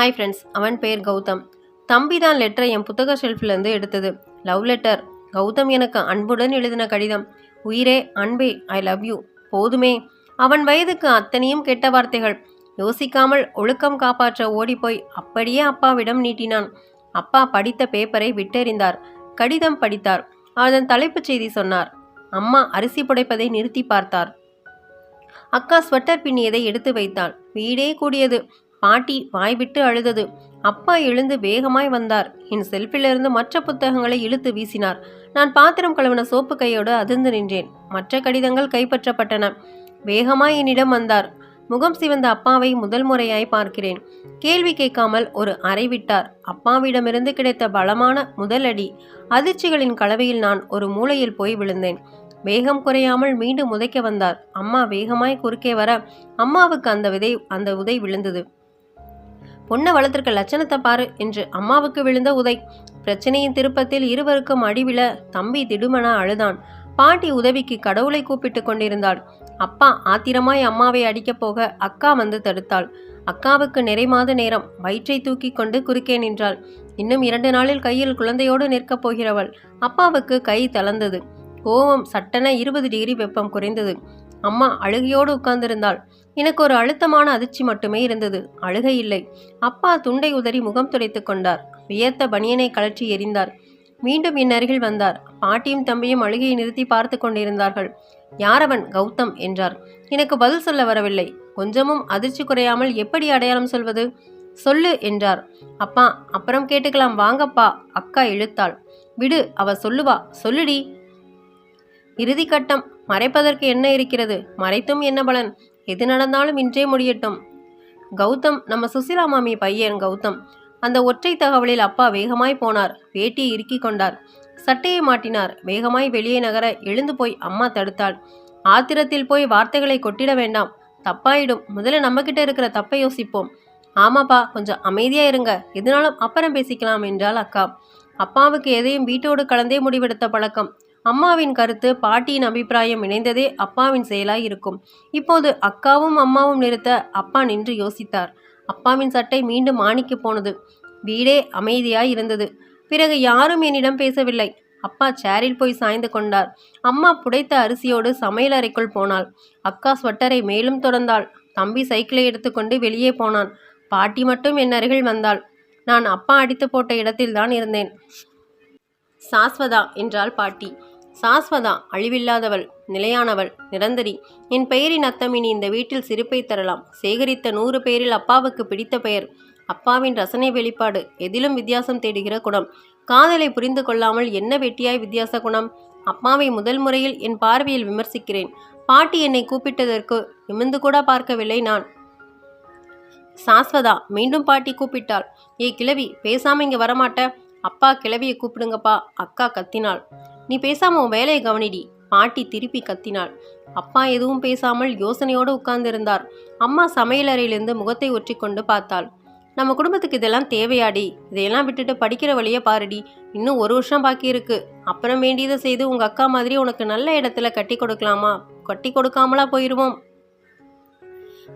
Hi friends அவன் பெயர் கௌதம். தம்பி தான் லெட்டரை என் புத்தக ஷெல்ஃப்லேருந்து எடுத்தது. லவ் லெட்டர் கௌதம் எனக்கு அன்புடன் எழுதின கடிதம். உயிரே அன்பே ஐ லவ் யூ போதுமே. அவன் வயதுக்கு அத்தனையும் கெட்ட வார்த்தைகள். யோசிக்காமல் ஒழுக்கம் காப்பாற்ற ஓடிப்போய் அப்படியே அப்பாவிடம் நீட்டினான். அப்பா படித்த பேப்பரை விட்டெறிந்தார். கடிதம் படித்தார். அதன் தலைப்புச் செய்தி சொன்னார். அம்மா அரிசி புடைப்பதை நிறுத்தி பார்த்தார். அக்கா ஸ்வெட்டர் பின்னியதை எடுத்து வைத்தாள். வீடே கூடியது. பாட்டி வாய்விட்டு அழுதது. அப்பா எழுந்து வேகமாய் வந்தார். என் செல்ஃபிலிருந்து மற்ற புத்தகங்களை இழுத்து வீசினார். நான் பாத்திரம் கழுவின சோப்பு கையோடு அதிர்ந்து நின்றேன். மற்ற கடிதங்கள் கைப்பற்றப்பட்டன. வேகமாய் என்னிடம் வந்தார். முகம் சிவந்த அப்பாவை முதல் முறையாய் பார்க்கிறேன். கேள்வி கேட்காமல் ஒரு அறை விட்டார். அப்பாவிடமிருந்து கிடைத்த பலமான முதல் அடி. அதிர்ச்சிகளின் கலவையில் நான் ஒரு மூலையில் போய் விழுந்தேன். வேகம் குறையாமல் மீண்டும் உதைக்க வந்தார். அம்மா வேகமாய் குறுக்கே வர அம்மாவுக்கு அந்த விதை அந்த உதை விழுந்தது. பொண்ணை வளர்த்திருக்க லட்சணத்தை பாரு என்று அம்மாவுக்கு விழுந்த உதை. பிரச்சனையின் திருப்பத்தில் இருவருக்கும் அடிவிழ தம்பி திடுமன அழுதான். பாட்டி உதவிக்கு கடவுளை கூப்பிட்டு கொண்டிருந்தாள். அப்பா ஆத்திரமாய் அம்மாவை அடிக்கப் போக அக்கா வந்து தடுத்தாள். அக்காவுக்கு நிறைமாத நேரம் வயிற்றை தூக்கி கொண்டு குறுக்கே நின்றாள். இன்னும் இரண்டு நாளில் கையில் குழந்தையோடு நிற்கப் போகிறவள். அப்பாவுக்கு கை தளர்ந்தது. கோவம் சட்டென இருபது டிகிரி வெப்பம் குறைந்தது. அம்மா அழுகையோடு உட்கார்ந்திருந்தாள். எனக்கு ஒரு அழுத்தமான அதிர்ச்சி மட்டுமே இருந்தது. அழுகை இல்லை. அப்பா துண்டை உதறி முகம் துடைத்துக் கொண்டார். வியர்த்த பனியனை கழற்றி எறிந்தார். மீண்டும் என் அருகில் வந்தார். பாட்டியும் தம்பியும் அழுகையை நிறுத்தி பார்த்து கொண்டிருந்தார்கள். யாரவன் கௌதம்? என்றார். எனக்கு பதில் சொல்ல வரவில்லை. கொஞ்சமும் அதிர்ச்சி குறையாமல் எப்படி அடையாளம் சொல்வது? சொல்லு என்றார். அப்பா அப்புறம் கேட்டுக்கலாம். வாங்கப்பா. அக்கா இழுத்தாள். விடு அவ சொல்லுவா. சொல்லுடி. இறுதிக்கட்டம். மறைப்பதற்கு என்ன இருக்கிறது? மறைத்தும் என்ன பலன்? எது நடந்தாலும் இன்றே முடியட்டும். கௌதம் நம்ம சுசிலா மாமி பையன் கௌதம் அந்த ஒற்றை தகவலில் அப்பா வேகமாய் போனார். வேட்டியை இறுக்கி கொண்டார். சட்டையை மாட்டினார். வேகமாய் வெளியே நகர எழுந்து போய் அம்மா தடுத்தாள். ஆத்திரத்தில் போய் வார்த்தைகளை கொட்டிட வேண்டாம். தப்பாயிடும். முதல்ல நம்மக்கிட்ட இருக்கிற தப்பை யோசிப்போம். ஆமாப்பா கொஞ்சம் அமைதியா இருங்க. எதுனாலும் அப்புறம் பேசிக்கலாம் என்றாள் அக்கா. அப்பாவுக்கு எதையும் வீட்டோடு கலந்தே முடிவெடுத்த பழக்கம். அம்மாவின் கருத்து பாட்டியின் அபிப்பிராயம் இணைந்ததே அப்பாவின் செயலாய் இருக்கும். இப்போது அக்காவும் அம்மாவும் நிறுத்த அப்பா நின்று யோசித்தார். அப்பாவின் சட்டை மீண்டும் ஆணிக்கு போனது. வீடே அமைதியாய் இருந்தது. பிறகு யாரும் என்னிடம் பேசவில்லை. அப்பா சேரில் போய் சாய்ந்து கொண்டார். அம்மா புடைத்த அரிசியோடு சமையல் அறைக்குள் போனாள். அக்கா ஸ்வெட்டரை மேலும் தொடர்ந்தாள் தம்பி சைக்கிளை எடுத்துக்கொண்டு வெளியே போனான். பாட்டி மட்டும் என் அருகில் வந்தாள். நான் அப்பா அடித்து போட்ட இடத்தில்தான் இருந்தேன். சாஸ்வதா என்றாள் பாட்டி. சாஸ்வதா அழிவில்லாதவள் நிலையானவள் நிரந்தரி. என் பெயரின் அத்தமினி இனி இந்த வீட்டில் சிரிப்பை தரலாம். சேகரித்த நூறு பேரில் அப்பாவுக்கு பிடித்த பெயர். அப்பாவின் ரசனை வெளிப்பாடு. எதிலும் வித்தியாசம் தேடுகிற குணம். காதலை புரிந்து கொள்ளாமல் என்ன வெட்டியாய் வித்தியாச குணம்? அப்பாவை முதல் முறையில் என் பார்வையில் விமர்சிக்கிறேன். பாட்டி என்னை கூப்பிட்டதற்கு நிமிந்து கூட பார்க்கவில்லை நான். சாஸ்வதா மீண்டும் பாட்டி கூப்பிட்டாள். ஏ கிழவி பேசாம இங்க வரமாட்ட. அப்பா கிளவியை கூப்பிடுங்கப்பா அக்கா கத்தினாள். நீ பேசாம உன் வேலையை கவனிடி பாட்டி திருப்பி கத்தினாள். அப்பா எதுவும் பேசாமல் யோசனையோடு உட்கார்ந்திருந்தார். அம்மா சமையலறையிலிருந்து முகத்தை ஒற்றிக்கொண்டு பார்த்தாள். நம்ம குடும்பத்துக்கு இதெல்லாம் தேவையாடி இதையெல்லாம் விட்டுட்டு படிக்கிற வழியை பாருடி இன்னும் ஒரு வருஷம் பாக்கி இருக்கு. அப்புறம் வேண்டியதை செய்து உங்க அக்கா மாதிரி உனக்கு நல்ல இடத்துல கட்டி கொடுக்கலாமா? கட்டி கொடுக்காமலா போயிருவோம்.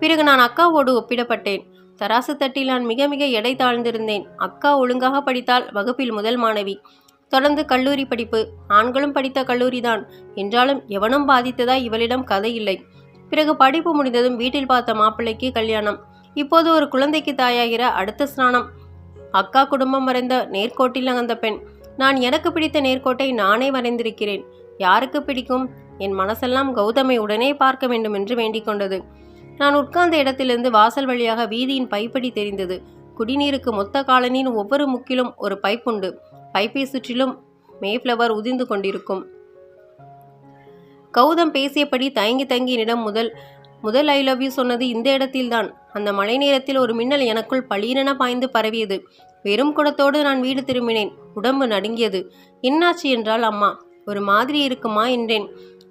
பிறகு நான் அக்காவோடு ஒப்பிடப்பட்டேன். தராசு தட்டில் நான் மிக மிக எடை தாழ்ந்திருந்தேன். அக்கா ஒழுங்காக படித்தால் வகுப்பில் முதல் மாணவி. தொடர்ந்து கல்லூரி படிப்பு. ஆண்களும் படித்த கல்லூரிதான் என்றாலும் எவனும் பாதித்ததா இவளிடம் கதை இல்லை. பிறகு படிப்பு முடிந்ததும் வீட்டில் பார்த்த மாப்பிள்ளைக்கு கல்யாணம். இப்போது ஒரு குழந்தைக்கு தாயாகிற அடுத்த ஸ்நானம். அக்கா குடும்பம் வரைந்த நேர்கோட்டில் நகர்ந்த பெண். நான் எனக்கு பிடித்த நேர்கோட்டை நானே வரைந்திருக்கிறேன். யாருக்கு பிடிக்கும்? என் மனசெல்லாம் கௌதமை உடனே பார்க்க வேண்டும் என்று வேண்டிக் கொண்டது. நான் உட்கார்ந்த இடத்திலிருந்து வாசல் வழியாக வீதியின் பைப்படி தெரிந்தது. குடிநீருக்கு மொத்த காலனின் ஒவ்வொரு முக்கிலும் ஒரு பைப் உண்டு. பைப்பை சுற்றிலும் மேஃப்ளவர் உதிர்ந்து கொண்டிருக்கும். கௌதம் பேசியபடி தயங்கி தயங்கி முதல் முதல் ஐ லவ் யூ சொன்னது இந்த இடத்தில்தான். அந்த மழை நேரத்தில் ஒரு மின்னல் எனக்குள் பளீரென பாய்ந்து பரவியது. வெறும் குடத்தோடு நான் வீடு திரும்பினேன். உடம்பு நடுங்கியது. என்னாச்சு? என்றால் அம்மா. ஒரு மாதிரி இருக்குமா? என்றேன்.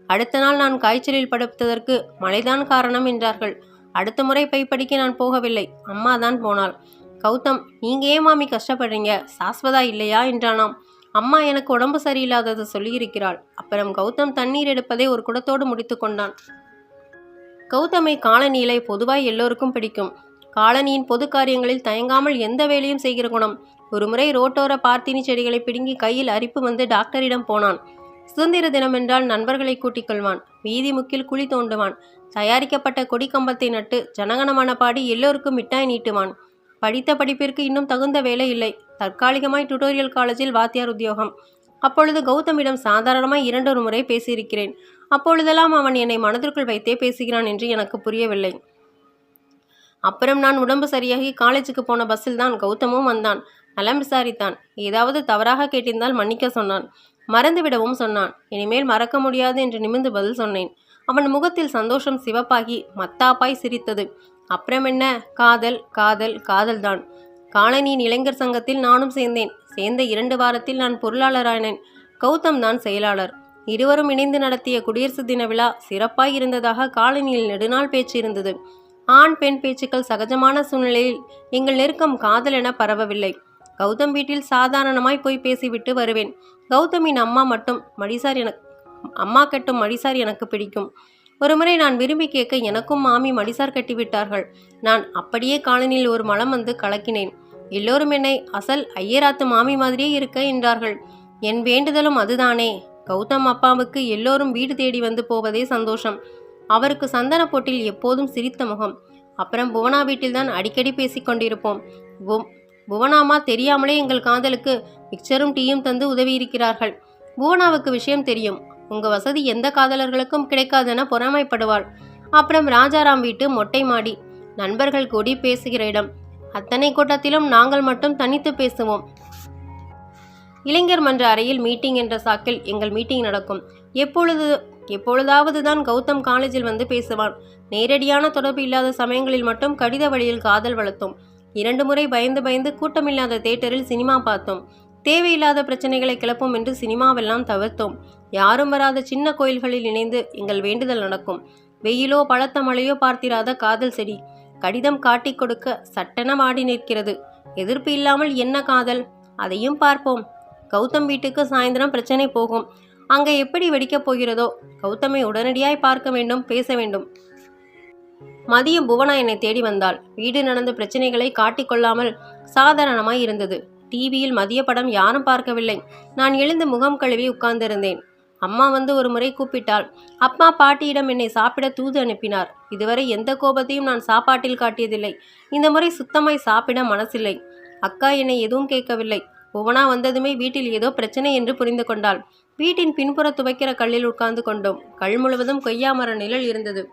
அடுத்த நாள் நான் காய்ச்சலில் படுத்ததற்கு மழைதான் காரணம் என்றார்கள். அடுத்த முறை பை படிக்க நான் போகவில்லை. அம்மா தான் போனாள். கௌதம் நீங்க ஏன் மாமி கஷ்டப்படுறீங்க? சாஸ்வதா இல்லையா? என்றானாம். அம்மா எனக்கு உடம்பு சரியில்லாததை சொல்லியிருக்கிறாள். அப்புறம் கௌதம் தண்ணீர் எடுப்பதை ஒரு குடத்தோடு முடித்து கொண்டான். கௌதமை காலநீலை பொதுவாய் எல்லோருக்கும் பிடிக்கும். காலனியின் பொது காரியங்களில் தயங்காமல் எந்த வேலையும் செய்கிற குணம். ஒருமுறை ரோட்டோர பார்த்தினி செடிகளை பிடுங்கி கையில் அரிப்பு வந்து டாக்டரிடம் போனான். சுதந்திர தினம் என்றால் நண்பர்களை கூட்டிக் கொள்வான். வீதி முக்கில் குழி தோண்டுவான். தயாரிக்கப்பட்ட கொடி கம்பத்தை நட்டு ஜனகணமான பாடி எல்லோருக்கும் மிட்டாய் நீட்டுவான். படித்த படிப்பிற்கு இன்னும் தகுந்த வேலை இல்லை. தற்காலிகமாய் டுட்டோரியல் காலேஜில் வாத்தியார் உத்தியோகம். அப்பொழுது கௌதமிடம் சாதாரணமாய் இரண்டொரு முறை பேசியிருக்கிறேன். அப்பொழுதெல்லாம் அவன் என்னை மனதிற்குள் வைத்தே பேசுகிறான் என்று எனக்கு புரியவில்லை. அப்புறம் நான் உடம்பு சரியாகி காலேஜுக்கு போன பஸ்ஸில் தான் கௌதமும் வந்தான். நலம் விசாரித்தான். ஏதாவது தவறாக கேட்டிருந்தால் மன்னிக்க சொன்னான். மறந்துவிடவும் சொன்னான். இனிமேல் மறக்க முடியாது என்று நிமிர்ந்து பதில் சொன்னேன். அவன் முகத்தில் சந்தோஷம் சிவப்பாகி மத்தாப்பாய் சிரித்தது. அப்புறம் என்ன? காதல் காதல் காதல்தான். காலனியின் இளைஞர் சங்கத்தில் நானும் சேர்ந்தேன். சேர்ந்த இரண்டு வாரத்தில் நான் பொருளாளரானேன் கௌதம் தான் செயலாளர். இருவரும் இணைந்து நடத்திய குடியரசு தின விழா சிறப்பாய் இருந்ததாக காலனியில் நெடுநாள் பேச்சு இருந்தது. ஆண் பெண் பேச்சுக்கள் சகஜமான சூழ்நிலையில் எங்கள் நெருக்கம் காதல் என பரவவில்லை. கௌதம் வீட்டில் சாதாரணமாய் போய் பேசிவிட்டு வருவேன். கௌதமின் அம்மா மட்டும் மடிசார் எனக்கு அம்மா கட்டும் மடிசார் எனக்கு பிடிக்கும். ஒருமுறை நான் விரும்பி கேட்க எனக்கும் மாமி மடிசார் கட்டிவிட்டார்கள் நான் அப்படியே காலனில் ஒரு மலம் வந்து கலக்கினேன். எல்லோரும் என்னை அசல் ஐயராத்து மாமி மாதிரியே இருக்க என்றார்கள். என் வேண்டுதலும் அதுதானே. கௌதம் அப்பாவுக்கு எல்லோரும் வீடு தேடி வந்து போவதே சந்தோஷம். அவருக்கு சந்தன போட்டில் எப்போதும் சிரித்த முகம். அப்புறம் புவனா வீட்டில்தான் அடிக்கடி பேசிக்கொண்டிருப்போம் புவனாமா தெரியாமலே எங்கள் காதலுக்கு மிக்சரும் டீயும் தந்து உதவியிருக்கிறார்கள். புவனாவுக்கு விஷயம் தெரியும். உங்க வசதி எந்த காதலர்களுக்கும் கிடைக்காதென பொறாமைப்படுவாள். அப்புறம் ராஜாராம் வீட்டு மொட்டை மாடி. நண்பர்கள் கூடி பேசுகிற இடம். அத்தனை கூட்டத்திலும் நாங்கள் மட்டும் தனித்து பேசுவோம். இளைஞர் மன்ற அறையில் மீட்டிங் என்ற சாக்கில் எங்கள் மீட்டிங் நடக்கும். எப்பொழுது எப்பொழுதாவது தான் கௌதம் காலேஜில் வந்து பேசுவான். நேரடியான தொடர்பு இல்லாத சமயங்களில் மட்டும் கடித வழியில் காதல் வளர்த்தோம். இரண்டு முறை பயந்து பயந்து கூட்டமில்லாத தேட்டரில் சினிமா பார்த்தோம். தேவையில்லாத பிரச்சனைகளை கிளப்பும் என்று சினிமாவெல்லாம் தவிர்த்தோம். யாரும் வராத சின்ன கோயில்களில் இணைந்து எங்கள் வேண்டுதல் நடக்கும். வெயிலோ பழத்த மழையோ பார்த்திராத காதல் செடி. கடிதம் காட்டிக் கொடுக்க சட்டென வாடி நிற்கிறது. எதிர்ப்பு இல்லாமல் என்ன காதல்? அதையும் பார்ப்போம். கௌதம் வீட்டுக்கு சாயந்தரம் பிரச்சனை போகும். அங்கே எப்படி வெடிக்கப் போகிறதோ கௌதமை உடனடியாய் பார்க்க வேண்டும் பேச வேண்டும். மதியம் புவனா என்னை தேடி வந்தாள். வீடு நடந்த பிரச்சனைகளை காட்டிக்கொள்ளாமல் சாதாரணமாய் இருந்தது. டிவியில் மதிய படம் யாரும் பார்க்கவில்லை. நான் எழுந்து முகம் கழுவி உட்கார்ந்திருந்தேன். அம்மா வந்து ஒரு முறை கூப்பிட்டாள். அப்பா பாட்டியிடம் என்னை சாப்பிட தூது அனுப்பினார். இதுவரை எந்த கோபத்தையும் நான் சாப்பாட்டில் காட்டியதில்லை. இந்த முறை சுத்தமாய் சாப்பிட மனசில்லை. அக்கா என்னை எதுவும் கேட்கவில்லை. புவனா வந்ததுமே வீட்டில் ஏதோ பிரச்சனை என்று புரிந்து கொண்டாள். வீட்டின் பின்புற துவைக்கிற கல்லில் உட்கார்ந்து கொண்டோம். கல் முழுவதும் கொய்யா மர நிழல் இருந்தது.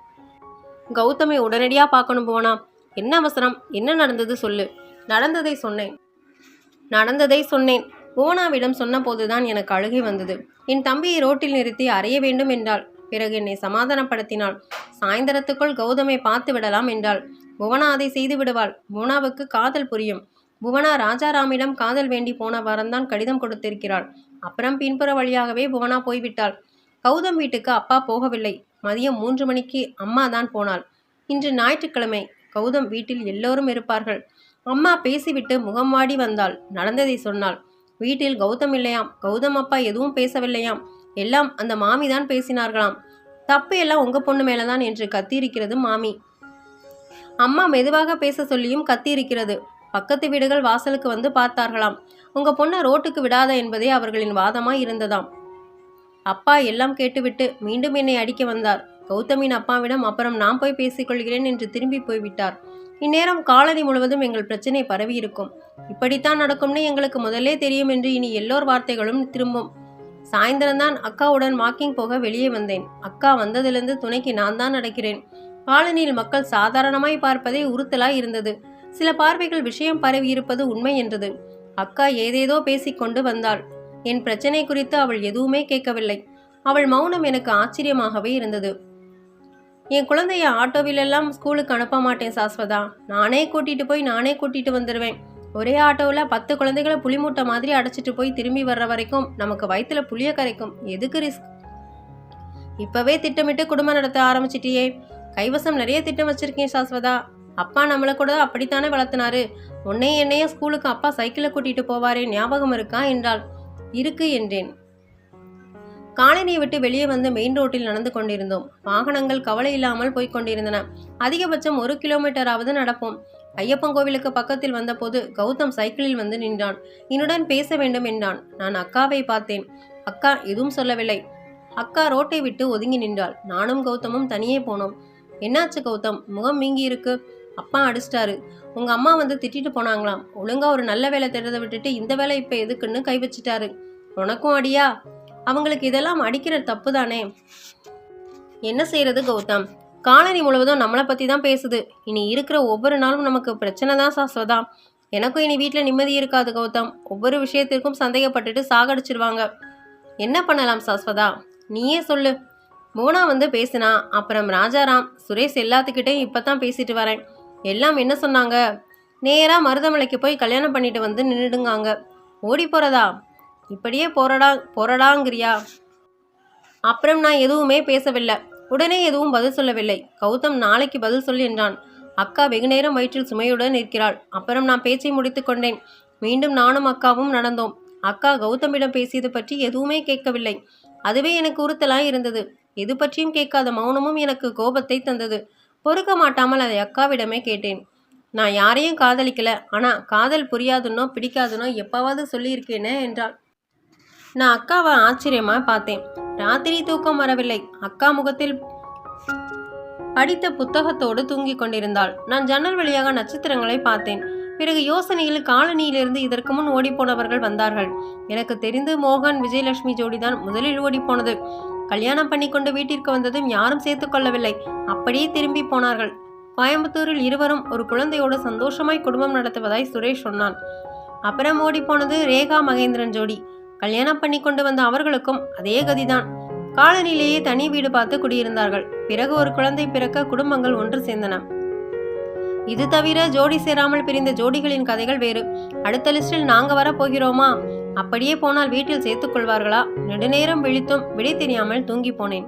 கௌதமை உடனடியாக பார்க்கணும் போனா என்ன அவசரம்? என்ன நடந்தது சொல்லு. நடந்ததை சொன்னேன். நடந்ததை சொன்னேன். புவனாவிடம் சொன்னபோதுதான் எனக்கு அழுகை வந்தது. என் தம்பியை ரோட்டில் நிறுத்தி அறைய வேண்டும் என்றாள். பிறகு என்னை சமாதானப்படுத்தினாள். சாயந்தரத்துக்குள் கௌதமை பார்த்து விடலாம் என்றாள். புவனா அதை செய்து விடுவாள். புவனாவுக்கு காதல் புரியும். புவனா ராஜாராமிடம் காதல் வேண்டி போன வாரம்தான் கடிதம் கொடுத்திருக்கிறாள். அப்புறம் பின்புற வழியாகவே புவனா போய்விட்டாள். கௌதம் வீட்டுக்கு அப்பா போகவில்லை. மதியம் மூன்று மணிக்கு அம்மா தான் போனாள். இன்று ஞாயிற்றுக்கிழமை கௌதம் வீட்டில் எல்லோரும் இருப்பார்கள். அம்மா பேசிவிட்டு முகம் வாடி வந்தாள். நடந்ததை சொன்னாள். வீட்டில் கௌதம் இல்லையாம். கௌதம் அப்பா எதுவும் பேசவில்லையாம். எல்லாம் அந்த மாமி தான் பேசினார்களாம். தப்பு எல்லாம் உங்க பொண்ணு மேலதான் என்று கத்தியிருக்கிறது மாமி. அம்மா மெதுவாக பேச சொல்லியும் கத்தியிருக்கிறது. பக்கத்து வீடுகள் வாசலுக்கு வந்து பார்த்தார்களாம். உங்க பொண்ணை ரோட்டுக்கு விடாத என்பதே அவர்களின் வாதமாய் இருந்ததாம். அப்பா எல்லாம் கேட்டுவிட்டு மீண்டும் என்னை அடிக்க வந்தார். கௌதமின் அப்பாவிடம் அப்புறம் நான் போய் பேசிக்கொள்கிறேன் என்று திரும்பி போய்விட்டார். இந்நேரம் காலனி முழுவதும் எங்கள் பிரச்சனை பரவியிருக்கும். இப்படித்தான் நடக்கும்னு எங்களுக்கு முதல்லே தெரியும் என்று இனி எல்லோர் வார்த்தைகளும் திரும்பும். சாயந்தரம்தான் அக்காவுடன் வாக்கிங் போக வெளியே வந்தேன். அக்கா வந்ததிலிருந்து துணைக்கு நான் தான் நடக்கிறேன். காலனியில் மக்கள் சாதாரணமாய் பார்ப்பதே உறுத்தலாய் இருந்தது. சில பார்வைகள் விஷயம் பரவியிருப்பது உண்மை என்றது. அக்கா ஏதேதோ பேசிக்கொண்டு வந்தாள். என் பிரச்சனை குறித்து அவள் எதுவுமே கேட்கவில்லை. அவள் மௌனம் எனக்கு ஆச்சரியமாகவே இருந்தது. என் குழந்தைய ஆட்டோவிலெல்லாம் ஸ்கூலுக்கு அனுப்ப மாட்டேன் சாஸ்வதா. நானே கூட்டிட்டு போய் நானே கூட்டிட்டு வந்துடுவேன் ஒரே ஆட்டோவில் பத்து குழந்தைகளை புளிமூட்டை மாதிரி அடைச்சிட்டு போய் திரும்பி வர்ற வரைக்கும் நமக்கு வயிற்றுல புளிய கரைக்கும். எதுக்கு ரிஸ்க் இப்பவே திட்டமிட்டு குடும்பம் நடத்த ஆரம்பிச்சிட்டியே. கைவசம் நிறைய திட்டம் வச்சிருக்கேன் சாஸ்வதா. அப்பா நம்மளை கூட அப்படித்தானே வளர்த்தினாரு. உன்னையும் என்னையும் ஸ்கூலுக்கு அப்பா சைக்கிளை கூட்டிட்டு போவாரே ஞாபகம் இருக்கா? என்றாள். இருக்கு என்றேன். காலனியை விட்டு வெளியே வந்து மெயின் ரோட்டில் நடந்து கொண்டிருந்தோம். வாகனங்கள் கவலை இல்லாமல் போய்க் கொண்டிருந்தன. அதிகபட்சம் ஒரு கிலோமீட்டராவது நடப்போம். ஐயப்பன் கோவிலுக்கு பக்கத்தில் வந்தபோது கௌதம் சைக்கிளில் வந்து நின்றான். என்னுடன் பேச வேண்டும் என்றான். நான் அக்காவை பார்த்தேன். அக்கா எதுவும் சொல்லவில்லை. அக்கா ரோட்டை விட்டு ஒதுங்கி நின்றாள். நானும் கௌதமும் தனியே போனோம். என்னாச்சு கௌதம்? முகம் மீங்கி இருக்கு அப்பா அடிச்சிட்டாரு. உங்கள் அம்மா வந்து திட்டிட்டு போனாங்களாம். ஒழுங்கா ஒரு நல்ல வேலை தேடுறதை விட்டுட்டு இந்த வேலை இப்போ எதுக்குன்னு கை வச்சிட்டாரு. உனக்கும் அடியா? அவங்களுக்கு இதெல்லாம் அடிக்கிற தப்பு தானே? என்ன செய்யறது கௌதம்? காலனி முழுவதும் நம்மளை பற்றி தான் பேசுது. இனி இருக்கிற ஒவ்வொரு நாளும் நமக்கு பிரச்சனை தான் சாஸ்வதா. எனக்கும் இனி வீட்டில் நிம்மதி இருக்காது கௌதம். ஒவ்வொரு விஷயத்திற்கும் சந்தேகப்பட்டுட்டு சாகடிச்சிருவாங்க. என்ன பண்ணலாம் சாஸ்வதா? நீயே சொல்லு. மோனா வந்து பேசினா அப்புறம் ராஜாராம் சுரேஷ் எல்லாத்துக்கிட்டையும் இப்போ தான் பேசிட்டு வரேன். எல்லாம் என்ன சொன்னாங்க? நேராக மருதமலைக்கு போய் கல்யாணம் பண்ணிட்டு வந்து நின்றுடுங்காங்க ஓடி போகிறதா இப்படியே போறடா போறடாங்கிறியா? அப்புறம் நான் எதுவுமே பேசவில்லை. உடனே எதுவும் பதில் சொல்லவில்லை. கௌதம் நாளைக்கு பதில் சொல் என்றான். அக்கா வெகுநேரம் வயிற்றில் சுமையுடன் இருக்கிறாள் அப்புறம் நான் பேச்சை முடித்து கொண்டேன். மீண்டும் நானும் அக்காவும் நடந்தோம். அக்கா கௌதமிடம் பேசியது பற்றி எதுவுமே கேட்கவில்லை. அதுவே எனக்கு உறுத்தலாய் இருந்தது. எது பற்றியும் கேட்காத மௌனமும் எனக்கு கோபத்தை தந்தது. பொறுக்க மாட்டாமல் அதை அக்காவிடமே கேட்டேன். நான் யாரையும் காதலிக்கல. ஆனால் காதல் புரியாதுன்னோ பிடிக்காதுன்னோ எப்பவாவது சொல்லியிருக்கேனே என்றாள். நான் அக்காவை ஆச்சரியமா பார்த்தேன். ராத்திரி தூக்கம் வரவில்லை. அக்கா முகத்தில் படித்த புத்தகத்தோடு தூங்கிக் கொண்டிருந்தாள். நான் ஜன்னல் வழியாக நட்சத்திரங்களை பார்த்தேன். பிறகு யோசனையில் காலனியிலிருந்து இதற்கு முன் ஓடிப்போனவர்கள் வந்தார்கள். எனக்கு தெரிந்து மோகன் விஜயலட்சுமி ஜோடிதான் முதலில் ஓடிப்போனது. கல்யாணம் பண்ணிக்கொண்டு வீட்டிற்கு வந்ததும் யாரும் சேர்த்து கொள்ளவில்லை. அப்படியே திரும்பி போனார்கள். கோயம்புத்தூரில் இருவரும் ஒரு குழந்தையோடு சந்தோஷமாய் குடும்பம் நடத்துவதாய் சுரேஷ் சொன்னான். அப்புறம் ஓடிப்போனது ரேகா மகேந்திரன் ஜோடி. கல்யாணம் பண்ணி கொண்டு வந்த அவர்களுக்கும் அதே கதிதான். காலனிலேயே தனி வீடு பார்த்து குடியிருந்தார்கள். பிறகு ஒரு குழந்தை பிறக்க குடும்பங்கள் ஒன்று சேர்ந்தன. இது தவிர ஜோடி சேராமல் பிரிந்த ஜோடிகளின் கதைகள் வேறு. அடுத்த லிஸ்டில் நாங்க வர போகிறோமா? அப்படியே போனால் வீட்டில் சேர்த்துக்கொள்வார்களா? நெடுநேரம் விழித்தும் விடை தெரியாமல் தூங்கி போனேன்.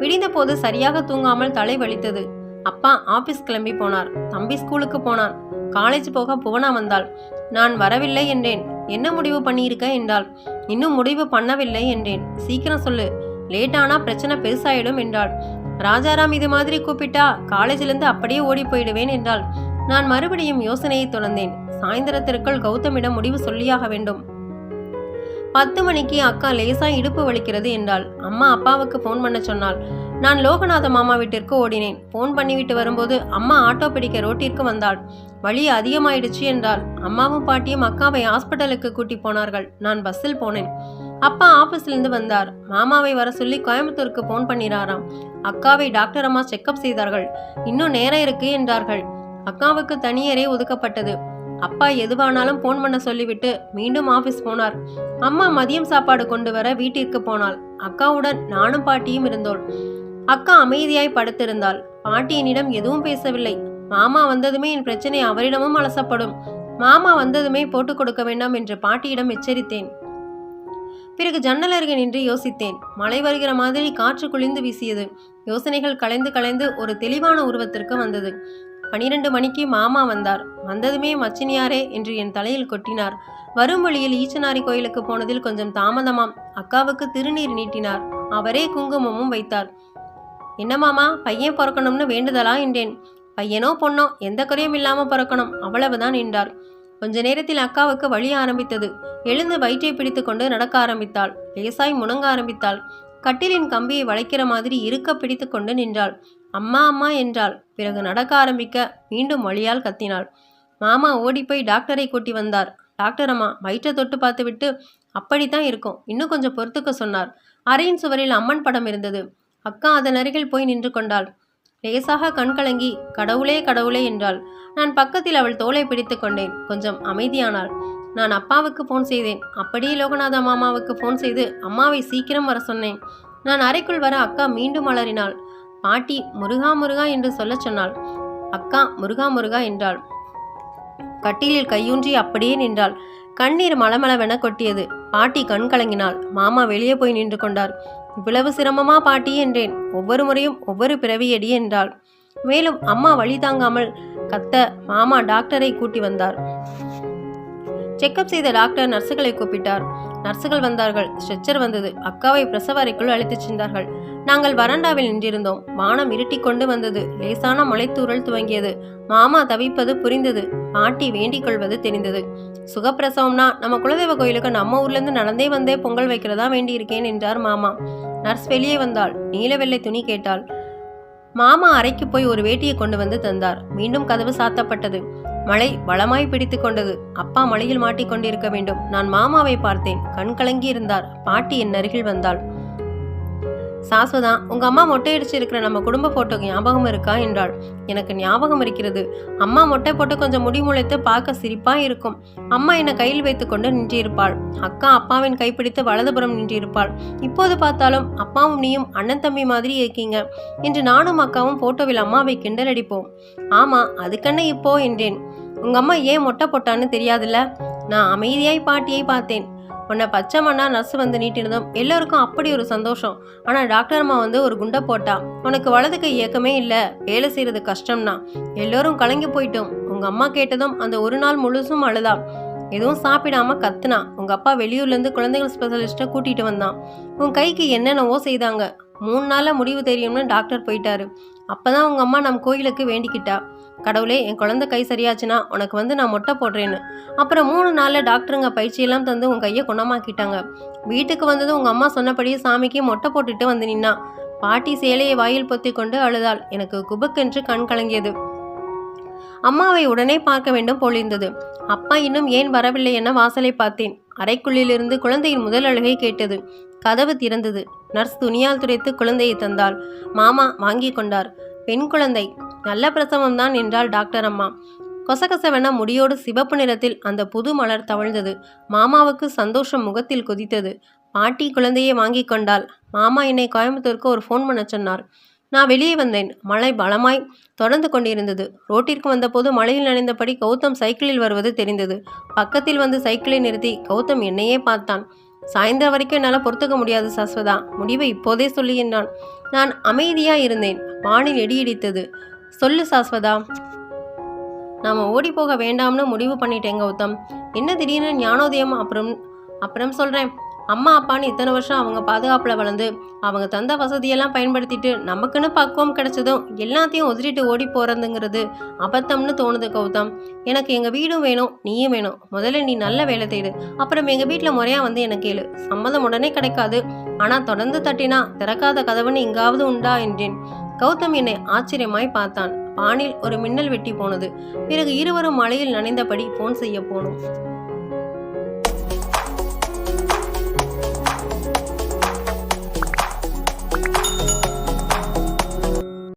விடிந்த போது சரியாக தூங்காமல் தலை வலித்தது. அப்பா ஆபீஸ் கிளம்பி போனார். தம்பி ஸ்கூலுக்கு போனான். காலேஜ் போக புவனா வந்தாள். நான் வரவில்லை என்றேன். என்ன முடிவு பண்ணியிருக்க என்றாள். இன்னும் முடிவு பண்ணவில்லை என்றேன். சீக்கிரம் சொல்லு. லேட்டானா பிரச்சனை பெருசாயிடும் என்றாள். ராஜாராம் இது மாதிரி கூப்பிட்டா காலேஜிலிருந்து அப்படியே ஓடி போயிடுவேன் என்றாள். நான் மறுபடியும் யோசனையை தொடர்ந்தேன். சாயந்தரத்திற்குள் கௌதமிடம் முடிவு சொல்லியாக வேண்டும். பத்து மணிக்கு அக்கா லேசா இடுப்பு வலிக்கிறது என்றாள். அம்மா அப்பாவுக்கு ஃபோன் பண்ண சொன்னாள். நான் லோகநாத மாமா வீட்டிற்கு ஓடினேன். ஃபோன் பண்ணிவிட்டு வரும்போது அம்மா ஆட்டோ பிடிக்க ரோட்டிற்கு வந்தாள். வலி அதிகமாயிடுச்சு என்றாள். அம்மாவும் பாட்டியும் அக்காவை ஹாஸ்பிட்டலுக்கு கூட்டி போனார்கள். நான் பஸ்ஸில் போனேன். அப்பா ஆபீஸ்லேருந்து வந்தார். மாமாவை வர சொல்லி கோயம்புத்தூருக்கு ஃபோன் பண்ணினாராம். அக்காவை டாக்டர் அம்மா செக்கப் செய்தார்கள். இன்னும் நேரம் இருக்கு என்றார்கள். அக்காவுக்கு தனியரே ஒதுக்கப்பட்டது. அப்பா எதுவானாலும் ஃபோன் பண்ண சொல்லிவிட்டு மீண்டும் ஆபீஸ் போனார். அம்மா மதியம் சாப்பாடு கொண்டு வர வீட்டிற்கு போனாள். அக்காவுடன் நானும் பாட்டியும் இருந்தோள் அக்கா அமைதியாய் படுத்திருந்தாள். பாட்டி என்னிடம் எதுவும் பேசவில்லை. மாமா வந்ததுமே என் பிரச்சனை அவரிடமும் அலசப்படும். மாமா வந்ததுமே போட்டுக் கொடுக்க வேண்டாம் என்று பாட்டியிடம் எச்சரித்தேன். பிறகு ஜன்னல் அருகே நின்று யோசித்தேன். மழை வருகிற மாதிரி காற்று குளிந்து வீசியது. யோசனைகள் கலைந்து கலைந்து ஒரு தெளிவான உருவத்திற்கு வந்தது. பனிரெண்டு மணிக்கு மாமா வந்தார். வந்ததுமே மச்சினியாரே என்று என் தலையில் கொட்டினார். வரும் வழியில் ஈச்சனாரி கோயிலுக்கு போனதில் கொஞ்சம் தாமதமாம். அக்காவுக்கு திருநீர் நீட்டினார். அவரே குங்குமமும் வைத்தார். என்ன மாமா பையன் பிறக்கணும்னு வேண்டுதலா? என்றேன். பையனோ பொண்ணோ எந்த குறையும் இல்லாம பிறக்கணும். அவ்வளவுதான் என்றார். கொஞ்ச நேரத்தில் அக்காவுக்கு வழி ஆரம்பித்தது. எழுந்து வயிற்றை பிடித்து கொண்டு நடக்க ஆரம்பித்தாள். லேசாய் முணங்க ஆரம்பித்தாள். கட்டிலின் கம்பியை வளைக்கிற மாதிரி இருக்க பிடித்து கொண்டு நின்றாள். அம்மா அம்மா என்றாள். பிறகு நடக்க ஆரம்பிக்க மீண்டும் வழியால் கத்தினாள். மாமா ஓடிப்போய் டாக்டரை கூட்டி வந்தார். டாக்டர் அம்மா வயிற்றை தொட்டு பார்த்துவிட்டு அப்படித்தான் இருக்கும். இன்னும் கொஞ்சம் பொறுத்துக்க சொன்னார். அறையின் சுவரில் அம்மன் படம் இருந்தது. அக்கா அதன் அருகில் போய் நின்று கொண்டாள். லேசாக கண்கலங்கி கடவுளே கடவுளே என்றாள். நான் பக்கத்தில் அவள் தோலை பிடித்து கொண்டேன். கொஞ்சம் அமைதியானாள். நான் அப்பாவுக்கு ஃபோன் செய்தேன். அப்படியே லோகநாத மாமாவுக்கு ஃபோன் செய்து அம்மாவை சீக்கிரம் வர சொன்னேன். நான் அறைக்குள் வர அக்கா மீண்டும் அலறினாள். பாட்டி முருகா முருகா என்று சொல்ல சொன்னாள். அக்கா முருகா முருகா என்றாள். கட்டிலில் கையூன்றி அப்படியே நின்றாள். கண்ணீர் மலமளவென கொட்டியது. பாட்டி கண் கலங்கினாள். மாமா வெளியே போய் நின்று கொண்டார். இவ்வளவு சிரமமா பாட்டி? என்றேன். ஒவ்வொரு முறையும் ஒவ்வொரு பிறவியடி என்றாள். மேலும் அம்மா வழி தாங்காமல் கத்த மாமா டாக்டரை கூட்டி வந்தார். செக்கப் செய்த டாக்டர் நர்ஸுகளை கூப்பிட்டார். நர்சுகள் வந்தார்கள். ஸ்ட்ரெச்சர் வந்தது. அக்காவை பிரசவ அறைக்குள் அழைத்துச் சென்றார்கள். நாங்கள் வராண்டாவில் நின்றிருந்தோம். வானம் இருட்டி கொண்டு வந்தது. லேசான மலைத்தூரல் துவங்கியது. மாமா தவிப்பது புரிந்தது. பாட்டி வேண்டிக் கொள்வது தெரிந்தது. சுகப்பிரசவம்னா நம்ம குலதெய்வ கோயிலுக்கு நம்ம ஊர்லேருந்து நடந்தே வந்தே பொங்கல் வைக்கிறதா வேண்டி இருக்கேன் என்றார் மாமா. நர்ஸ் வெளியே வந்தாள். நீல வெள்ளை துணி கேட்டாள். மாமா அறைக்கு போய் ஒரு வேட்டியை கொண்டு வந்து தந்தார். மீண்டும் கதவு சாத்தப்பட்டது. மழை பலமாய் பிடித்து கொண்டது. அப்பா மழையில் மாட்டிக்கொண்டிருக்க வேண்டும். நான் மாமாவை பார்த்தேன். கண் கலங்கி இருந்தார். பாட்டி என் அருகில் வந்தாள். சாஸ்வதா உங்க அம்மா மொட்டையடிச்சு இருக்கிற நம்ம குடும்ப போட்டோக்கு ஞாபகம் இருக்கா? என்றாள். எனக்கு ஞாபகம் இருக்கிறது. அம்மா மொட்டை போட்டு கொஞ்சம் முடி முளைத்து பார்க்க சிரிப்பா இருக்கும். அம்மா என்னை கையில் வைத்துக்கொண்டு நின்றிருப்பாள். அக்கா அப்பாவின் கைப்பிடித்து வலதுபுறம் நின்றிருப்பாள். இப்போது பார்த்தாலும் அப்பாவும் நீயும் அண்ணன் தம்பி மாதிரி இருக்கீங்க. இன்று நானும் அக்காவும் போட்டோவில் அம்மாவை கிண்டல் அடிப்போம். ஆமா அதுக்கண்ணே இப்போ? என்றேன். உங்கள் அம்மா ஏன் மொட்டை போட்டான்னு தெரியாதுல்ல? நான் அமைதியாய் பாட்டியை பார்த்தேன். உன்னை பச்சை மண்ணா நர்ஸ் வந்து நீட்டினதும் எல்லோருக்கும் அப்படி ஒரு சந்தோஷம். ஆனால் டாக்டர் அம்மா வந்து ஒரு குண்டை போட்டா உனக்கு வலது கை இயக்கமே இல்லை. வேலை செய்கிறது கஷ்டம்னா. எல்லோரும் கலங்கி போயிட்டோம். உங்கள் அம்மா கேட்டதும் அந்த ஒரு நாள் முழுசும் அழுதா. எதுவும் சாப்பிடாம கத்துனா. உங்கள் அப்பா வெளியூர்லேருந்து குழந்தைகள் ஸ்பெஷலிஸ்ட்டை கூட்டிகிட்டு வந்தான். உன் கைக்கு என்னென்னவோ செய்தாங்க. மூணு நாளில் முடிவு தெரியும்னு டாக்டர் போயிட்டாரு. அப்பதான் உங்கள் அம்மா நம் கோயிலுக்கு வேண்டிக்கிட்டா. கடவுளே என் குழந்தை கை சரியாச்சுன்னா உனக்கு வந்து நான் மொட்டை போடுறேன்னு. அப்புறம் மூணு நாளில் டாக்டருங்க பயிற்சியெல்லாம் தந்து உன் கையை குணமாக்கிட்டாங்க. வீட்டுக்கு வந்ததும் உங்கள் அம்மா சொன்னபடியே சாமிக்கு மொட்டை போட்டுட்டு வந்து நின்னா. பாட்டி சேலையை வாயில் பொத்தி கொண்டு அழுதாள். எனக்கு குபுக்கென்று கண் கலங்கியது. அம்மாவை உடனே பார்க்க வேண்டும் போலிருந்தது அப்பா இன்னும் ஏன் வரவில்லை என வாசலை பார்த்தேன். அறைக்குள்ளிலிருந்து குழந்தையின் முதல் அழுகை கேட்டது. கதவு திறந்தது. நர்ஸ் துணியால் துடைத்து குழந்தையை தந்தாள். மாமா வாங்கி கொண்டார். பெண் குழந்தை. நல்ல பிரசவம் தான் என்றாள் டாக்டர் அம்மா. கொசகசவென முடியோடு சிவப்பு நிறத்தில் அந்த புது மலர் தவழ்ந்தது. மாமாவுக்கு சந்தோஷம் முகத்தில் கொதித்தது. பாட்டி குழந்தையை வாங்கி கொண்டாள். மாமா என்னை கோயம்புத்தூருக்கு ஒரு ஃபோன் பண்ண சொன்னார். நான் வெளியே வந்தேன். மழை பலமாய் தொடர்ந்து கொண்டிருந்தது. ரோட்டிற்கு வந்தபோது மழையில் நனைந்தபடி கௌதம் சைக்கிளில் வருவது தெரிந்தது. பக்கத்தில் வந்து சைக்கிளை நிறுத்தி கௌதம் என்னையே பார்த்தான். சாயந்தரம் வரைக்கும் என்னால் பொறுத்துக்க முடியாது சஸ்வதா. முடிவை இப்போதே சொல்லி என்றான். நான் அமைதியாக இருந்தேன். வானில் இடி இடித்தது சொல்லு சாஸ்வதா. நாம் ஓடி போக வேண்டாம்னு முடிவு பண்ணிட்டேங்க உத்தம். என்ன திடீர்னு ஞானோதயம் அப்புறம் அப்புறம் சொல்கிறேன் அம்மா அப்பான்னு இத்தனை வருஷம் அவங்க பாதுகாப்பில் வளர்ந்து அவங்க தந்த வசதியெல்லாம் பயன்படுத்திட்டு நமக்குன்னு பக்குவம் கிடைச்சதும் எல்லாத்தையும் உதிரிட்டு ஓடி போகிறதுங்கிறது அபத்தம்னு தோணுது கௌதம். எனக்கு எங்கள் வீடும் வேணும் நீயும் வேணும். முதல்ல நீ நல்ல வேலை தேடு. அப்புறம் எங்கள் வீட்டில் முறையாக வந்து எனக்கு கேளு. சம்மதம் உடனே கிடைக்காது. ஆனால் தொடர்ந்து தட்டினா திறக்காத கதவுன்னு எங்காவது உண்டா என்றேன். கௌதம் என்னை ஆச்சரியமாய் பார்த்தான். வானில் ஒரு மின்னல் வெட்டி போனது. பிறகு இருவரும் மழையில் நனைந்தபடி போன் செய்ய போனோம்.